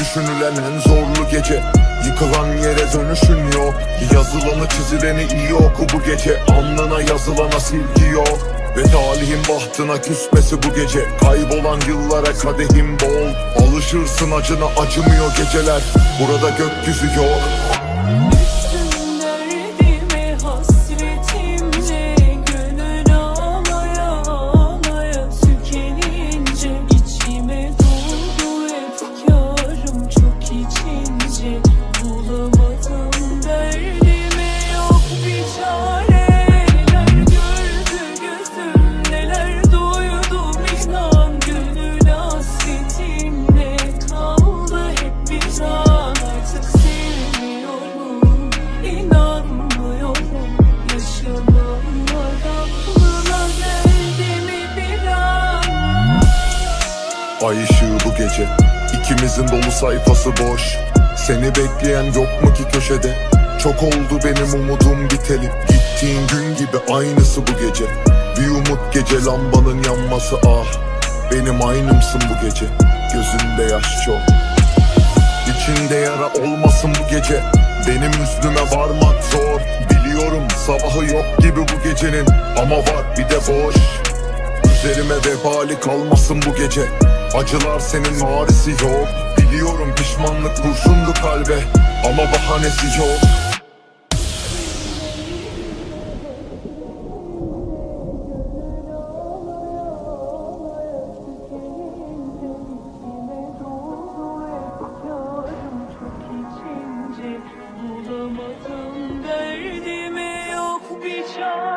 Düşünülen en zorlu gece. Yıkılan yere dönüşün yok. Yazılanı çizileni iyi oku bu gece. Alnına yazılana silgi yok. Ve talihin bahtına küsmesi bu gece. Kaybolan yıllara kadehim bol. Alışırsın acına acımıyor geceler. Burada gökyüzü yok Ay ışığı bu gece. İkimizin dolu sayfası boş. Seni bekleyen yok mu ki köşede? Çok oldu benim umudum biteli. Gittiğin gün gibi aynısı bu gece. Bir umut gece lambanın yanması ah. Benim aynımsın bu gece. Gözünde yaş çok. İçinde yara olmasın bu gece. Benim üstüme varmak zor. Biliyorum sabahı yok gibi bu gecenin. Ama var bir de boş. Üzerime vebali kalmasın bu gece Acılar senin marisi yok. Biliyorum pişmanlık kurşundu kalbe Ama bahanesi yok. Bulamadım derdime yok bir çare